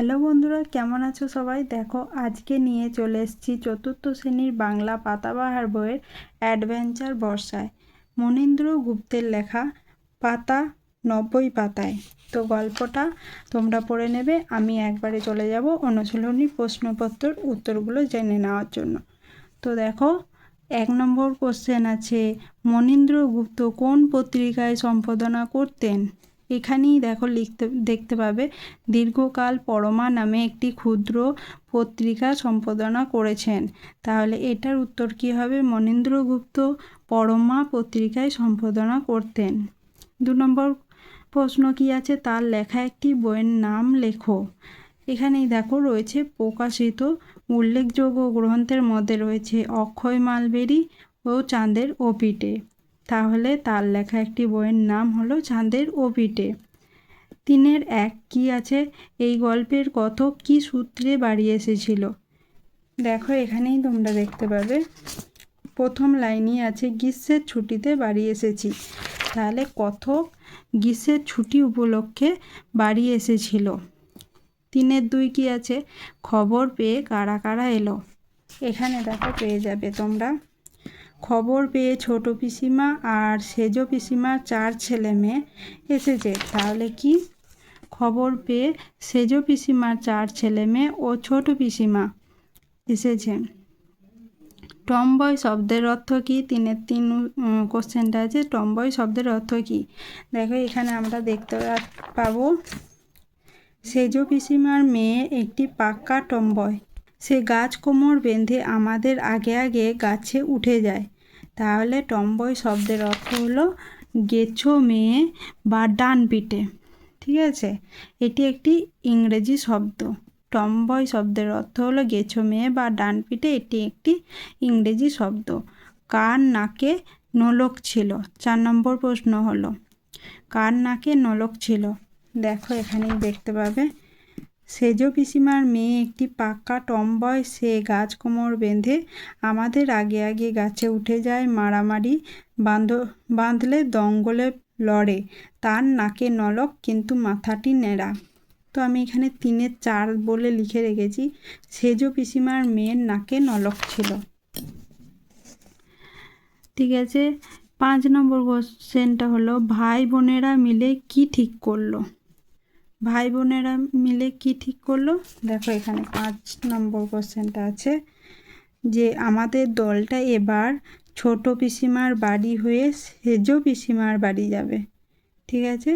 Hello বন্ধুরা, কেমন আছো সবাই? দেখো, আজকে নিয়ে চলে এসেছি চতুর্থ শ্রেণির বাংলা পাতাবাহার বইয়ের অ্যাডভেঞ্চার বর্ষায়। মনীন্দ্র গুপ্তের লেখা, পাতা নব্বই পাতায়। তো গল্পটা তোমরা পড়ে নেবে, আমি একবারে চলে যাব অনুশীলনী প্রশ্নপত্রের উত্তরগুলো জেনে নেওয়ার জন্য। তো দেখো, এক নম্বর কোশ্চেন আছে, মনীন্দ্র গুপ্ত কোন পত্রিকায় সম্পাদনা করতেন? এখানেই দেখো লিখতে, দেখতে পাবে, দীর্ঘকাল পরমা নামে একটি ক্ষুদ্র পত্রিকা সম্পাদনা করেছেন। তাহলে এটার উত্তর কী হবে? মনীন্দ্রগুপ্ত পরমা পত্রিকায় সম্পাদনা করতেন। দু নম্বর প্রশ্ন কি আছে? তার লেখা একটি বইয়ের নাম লেখো। এখানেই দেখো রয়েছে প্রকাশিত উল্লেখযোগ্য গ্রন্থের মধ্যে রয়েছে অক্ষয় মালবেরি ও চাঁদের ওপিটে তাহলে তার লেখা একটি বইয়ের নাম হলো চাঁদের ওপিটে তিনের এক, কি আছে? এই গল্পের কথক কি সূত্রে বাড়ি এসেছিল? দেখো, এখানেই তোমরা দেখতে পাবে। প্রথম লাইনই আছে, গ্রীষ্মের ছুটিতে বাড়ি এসেছি। তাহলে কথক গ্রীষ্মের ছুটি উপলক্ষে বাড়ি এসেছিল। তিনের দুই, কি আছে? খবর পেয়ে কারা কারা এলো? এখানে দেখো, পেয়ে যাবে তোমরা। খবর পেয়ে ছোট পিসিমা আর সেজ পিসিমার চার ছেলে মেয়ে এসেছে। তাহলে কি? খবর পেয়ে সেজ পিসিমার চার ছেলে মেয়ে ও ছোট পিসিমা এসেছে। টম্বয় শব্দের অর্থ কী? তিনের তিন কোশ্চেনটা আছে। টম্বয় শব্দের অর্থ কী? দেখো, এখানে আমরা দেখতে পাবো। সেজ পিসিমার মেয়ে একটি পাক্কা টম্বয়। সে গাছ কোমর বেঁধে আমাদের আগে আগে গাছে উঠে যায়। তাহলে টম্বয় শব্দের অর্থ হলো গেছো মেয়ে বা ডান পিঠে। ঠিক আছে? এটি একটি ইংরেজি শব্দ। টম্বয় শব্দের অর্থ হলো গেছো মেয়ে বা ডান পিঠে। এটি একটি ইংরেজি শব্দ। কার নাকে নলক ছিল? চার নম্বর প্রশ্ন হলো। কার নাকে নলক ছিল? দেখো এখানেই দেখতে পাবে। সেজ পিসিমার মেয়ে একটি পাক্কা টম্বয় সে গাছ কোমর বেঁধে আমাদের আগে আগে গাছে উঠে যায় মারামারি বাঁধ বাঁধলে দঙ্গলে লড়ে, তার নাকে নলক কিন্তু মাথাটি নেড়া তো আমি এখানে তিনের চার বলে লিখে রেখেছি, সেজ পিসিমার মেয়ের নাকে নলক ছিল। ঠিক আছে, পাঁচ নম্বর কোশ্চেনটা হলো ভাই বোনেরা মিলে কি ঠিক করল? ভাই বোনেরা মিলে কি ঠিক করল? দেখো এখানে পাঁচ নম্বর কোশ্চেনটা আছে যে, আমাদের দলটা এবার ছোট পিসিমার বাড়ি হয়ে সেজ পিসিমার বাড়ি যাবে। ঠিক আছে?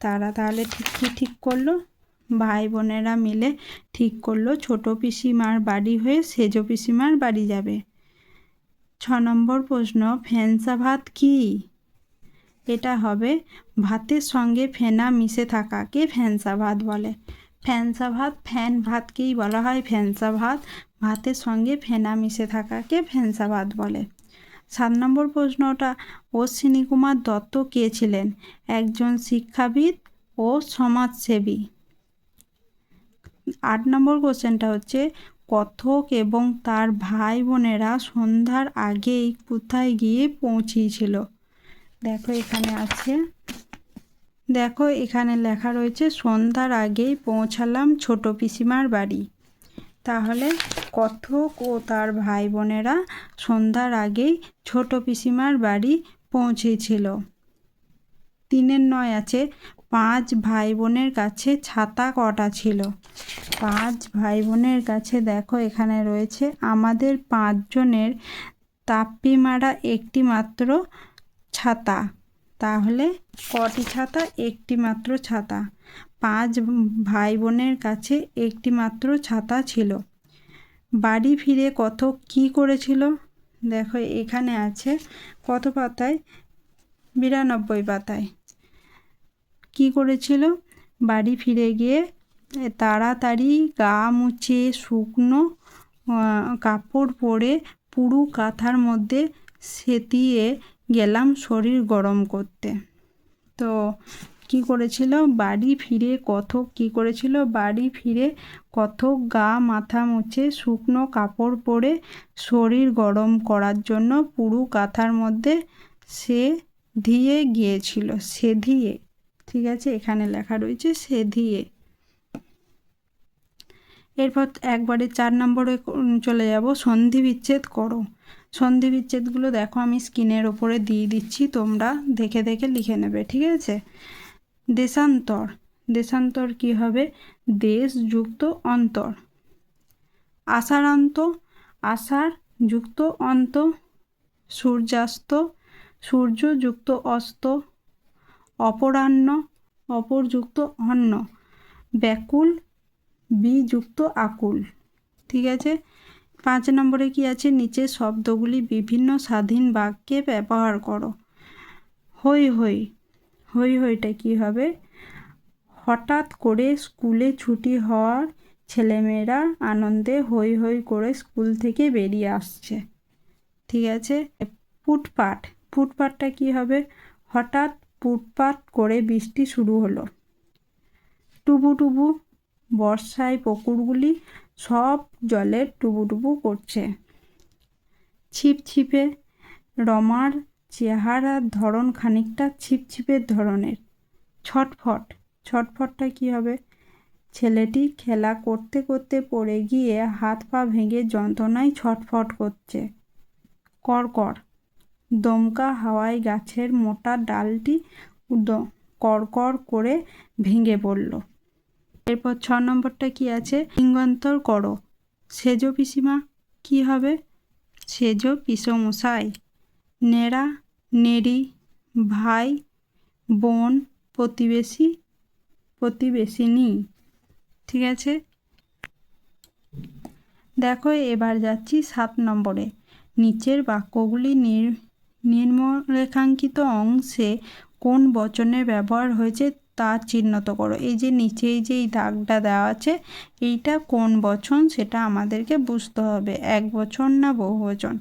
তারা তাহলে ঠিক কী ঠিক করল? ভাই বোনেরা মিলে ঠিক করল ছোট পিসিমার বাড়ি হয়ে সেজ পিসিমার বাড়ি যাবে। ছ নম্বর প্রশ্ন ফেন্সা ভাত কী? এটা হবে ভাতের সঙ্গে ফেনা মিশে থাকাকে ফ্যানসা ভাত বলে। ফ্যানসা ভাত ফ্যান ভাতকেই বলা হয় ফ্যানসা ভাত ভাতের সঙ্গে ফেনা মিশে থাকাকে ফ্যানসা ভাত বলে। সাত নম্বর প্রশ্নটা অশ্বিনী কুমার দত্ত কে ছিলেন? একজন শিক্ষাবিদ ও সমাজসেবী। আট নম্বর কোশ্চেনটা হচ্ছে, কথক এবং তার ভাই বোনেরা সন্ধ্যার আগেই কোথায় গিয়ে পৌঁছিয়েছিল দেখো এখানে আছে। দেখো এখানে লেখা রয়েছে, সন্ধ্যার আগেই পৌঁছালাম ছোট পিসিমার বাড়ি। তাহলে কথক ও তার ভাই বোনেরা সন্ধ্যার আগেই ছোট পিসিমার বাড়ি পৌঁছেছিল। তিনের নয় আছে, পাঁচ ভাই বোনের কাছে ছাতা কটা ছিল? পাঁচ ভাই বোনের কাছে দেখো এখানে রয়েছে, আমাদের পাঁচজনের তাপ্পি মারা একটি মাত্র ছাতা। তাহলে কটি ছাতা? একটি মাত্র ছাতা। পাঁচ ভাই বোনের কাছে একটি মাত্র ছাতা ছিল। বাড়ি ফিরে কত কি করেছিল? দেখো, এখানে আছে কত পাতায়? বিরানব্বই পাতায়। কি করেছিল? বাড়ি ফিরে গিয়ে তাড়াতাড়ি গা মুছে শুকনো কাপড় পরে পুরু কাঁথার মধ্যে সেতিয়ে গেলাম শরীর গরম করতে। তো কি করেছিল? বাড়ি ফিরে কথক কি করেছিল? বাড়ি ফিরে কথক গা মাথা মুছে শুকনো কাপড় পরে শরীর গরম করার জন্য পুরু কাঁথার মধ্যে সে ধীয়ে গিয়েছিল। সে ধীয়ে ঠিক আছে, এখানে লেখা রয়েছে সে ধীয়ে এরপর একবারে চার নম্বরে চলে যাব। সন্ধি বিচ্ছেদ করো। সন্ধি বিচ্ছেদগুলো দেখো, আমি স্ক্রিনের ওপরে দিয়ে দিচ্ছি, তোমরা দেখে দেখে লিখে নেবে, ঠিক আছে? দেশান্তর। দেশান্তর কি হবে? দেশ যুক্ত অন্তর। আষাঢ়ান্ত। আষাঢ় যুক্ত অন্ত। সূর্যাস্ত। সূর্য যুক্ত অস্ত। অপরাহ্ন। অপরযুক্ত অন্ন। ব্যাকুল। বিযুক্ত আকুল। ঠিক আছে? পাঁচ নম্বরে কি আছে? নিচে শব্দগুলি বিভিন্ন স্বাধীন বাক্যে ব্যবহার করো। হই হই হই হইটা কি হবে? হঠাৎ করে স্কুলে ছুটি হওয়ার ছেলেমেয়েরা আনন্দে হই হই করে স্কুল থেকে বেরিয়ে আসছে। ঠিক আছে? ফুটপাট ফুটপাটটা কি হবে? হঠাৎ ফুটপাট করে বৃষ্টি শুরু হলো। টুবু টুবু। বর্ষায় পুকুরগুলি সব জলে টুবুটুবু করছে। ছিপছিপে রমার চেহারার ধরন খানিকটা ছিপছিপের ধরনের। ছটফট, ছটফটটা কি হবে? ছেলেটি খেলা করতে করতে পড়ে গিয়ে হাত পা ভেঙে যন্ত্রণায় ছটফট করছে। কড়কড় দমকা হাওয়ায় গাছের মোটা ডালটি কড়কড় করে ভেঙে পড়ল। এরপর ছ নম্বরটা কি আছে? লিঙ্গান্তর করো। সেজ পিসিমা, কি হবে? সেজ পিসমশাই। নেড়া, নেড়ি, ভাই, বোন, প্রতিবেশী, প্রতিবেশিনী। ঠিক আছে? দেখো, এবার যাচ্ছি সাত নম্বরে। নিচের বাক্যগুলি নির নিম্নরেখাঙ্কিত অংশে কোন বচনের ব্যবহার হয়েছে তা চিহ্নিত করো। এই যে নিচে এই যে এই দাগটা দেওয়া আছে, এইটা কোন বচন সেটা আমাদেরকে বুঝতে হবে। এক বচন না বহু বচন?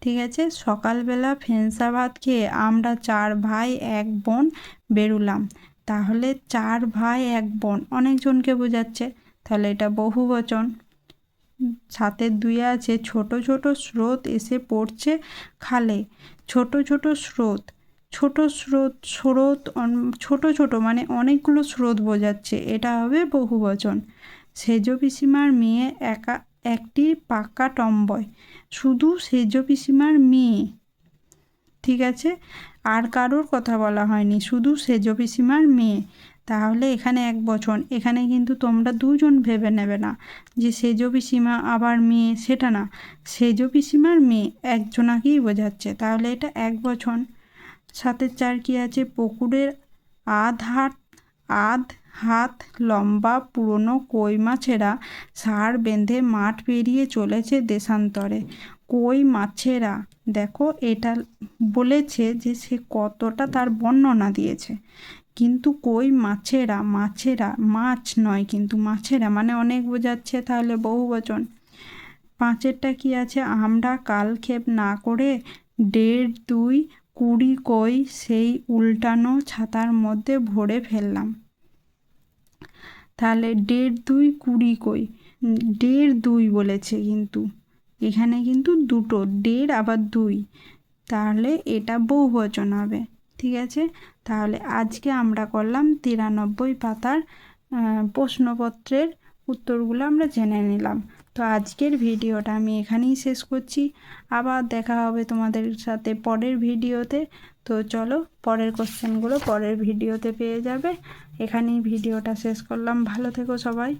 ঠিক আছে, সকালবেলা ফেন্সা ভাত খেয়ে আমরা চার ভাই এক বোন বেরুলাম। তাহলে চার ভাই এক বোন অনেকজনকে বোঝাচ্ছে। তাহলে এটা বহু বচন। সাতের দুয়ে আছে, ছোট ছোট স্রোত এসে পড়ছে খালে। ছোট ছোট স্রোত ছোট স্রোত স্রোত ছোট ছোট মানে অনেকগুলো স্রোত বোঝাচ্ছে। এটা হবে বহু বচন সেজ পিসিমার মেয়ে একা, একটি পাকা টম্বয়। শুধু সেজ পিসিমার মেয়ে। ঠিক আছে? আর কারোর কথা বলা হয়নি। শুধু সেজ পিসিমার মেয়ে। তাহলে এখানে এক বচন। এখানে কিন্তু তোমরা দুজন ভেবে নেবে না যে সেজ পিসিমা আবার মেয়ে, সেটা না। সেজ পিসিমার মেয়ে একজনাকেই বোঝাচ্ছে। তাহলে এটা এক বচন। সাতের চার কি আছে? পুকুরের আধ হাত আধ হাত লম্বা, পুরনো কই মাছেরা সার বেঁধে মাঠ পেরিয়ে চলেছে দেশান্তরে। কই মাছেরা? দেখো, এটা বলেছে যে সে কতটা তার বর্ণনা দিয়েছে। কিন্তু কই মাছেরা? মাছেরা, মাছ নয় কিন্তু মাছেরা মানে অনেক বোঝাচ্ছে তাহলে বহু বচন পাঁচেরটা কি আছে? আমরা কালক্ষেপ না করে দেড়, দুই কুড়ি কই সেই উল্টানো ছাতার মধ্যে ভরে ফেললাম। তাহলে দেড় দুই কুড়ি কই দেড় দুই বলেছে কিন্তু। এখানে কিন্তু দুটো, দেড় আবার দুই। তাহলে এটা বহু বচন হবে, ঠিক আছে? তাহলে আজকে আমরা করলাম তিরানব্বই পাতার প্রশ্নপত্রের উত্তরগুলো আমরা জেনে নিলাম। তো আজকের ভিডিওটা আমি এখানেই শেষ করছি। আবার দেখা হবে তোমাদের সাথে পরের ভিডিওতে। তো চলো, পরের কোশ্চেনগুলো পরের ভিডিওতে পেয়ে যাবে। এখানেই ভিডিওটা শেষ করলাম। ভালো থেকো সবাই।